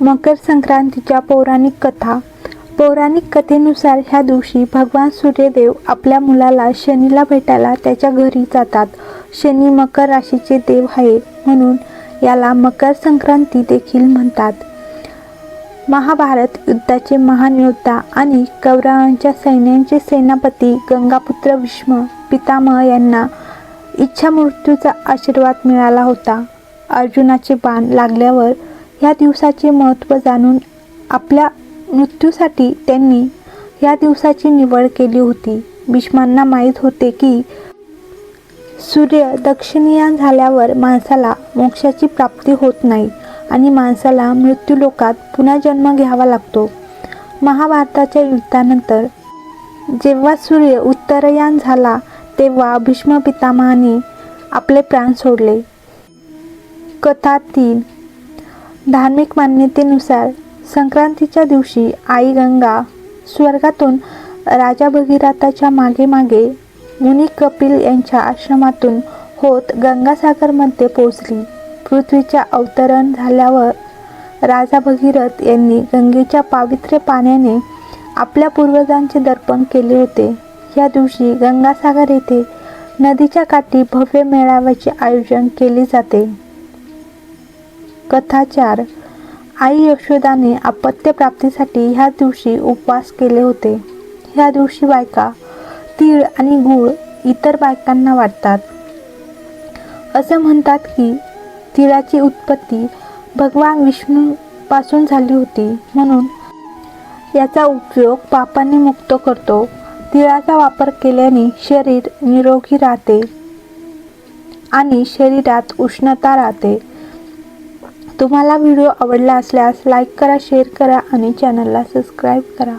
मकर संक्रांतीच्या पौराणिक कथा. पौराणिक कथेनुसार ह्या दिवशी भगवान सूर्यदेव आपल्या मुलाला शनीला भेटायला त्याच्या घरी जातात. शनी मकर राशीचे देव आहे म्हणून याला मकर संक्रांती देखील म्हणतात. महाभारत युद्धाचे महान योद्धा आणि कौरवांच्या सैन्यांचे सेनापती गंगापुत्र भीष्म पितामह यांना इच्छा मृत्यूचा आशीर्वाद मिळाला होता. अर्जुनाचे बाण लागल्यावर ह्या दिवसाचे महत्त्व जाणून आपल्या मृत्यूसाठी त्यांनी या दिवसाची निवड केली होती. भीष्मांना माहीत होते की सूर्य दक्षिणीयान झाल्यावर माणसाला मोक्षाची प्राप्ती होत नाही आणि माणसाला मृत्यूलोकात पुन्हा जन्म घ्यावा लागतो. महाभारताच्या युद्धानंतर जेव्हा सूर्य उत्तरयान झाला तेव्हा भीष्म पितामहाने आपले प्राण सोडले. कथा तीन. धार्मिक मान्यतेनुसार संक्रांतीच्या दिवशी आई गंगा स्वर्गातून राजा भगीरथाच्या मागे मागे मुनी कपिल यांच्या आश्रमातून होत गंगासागरमध्ये पोचली पृथ्वीच्या अवतरण झाल्यावर राजा भगीरथ यांनी गंगेच्या पावित्र्य पाण्याने आपल्या पूर्वजांचे दर्पण केले होते. या दिवशी गंगासागर येथे नदीच्या काठी भव्य मेळाव्याचे आयोजन केले जाते. कथा चार आई यशोदाने आपत्यप्राप्तीसाठी ह्या दिवशी उपवास केले होते. ह्या दिवशी बायका तीळ आणि गूळ इतर बायकांना वाटतात. असं म्हणतात की तिळाची उत्पत्ती भगवान विष्णूपासून झाली होती. म्हणून याचा उपयोग पापांनी मुक्त करतो. तिळाचा वापर केल्याने शरीर निरोगी राहते आणि शरीरात उष्णता राहते. तुम्हाला व्हिडिओ आवडला असल्यास लाईक करा शेअर करा आणि चॅनलला सबस्क्राईब करा.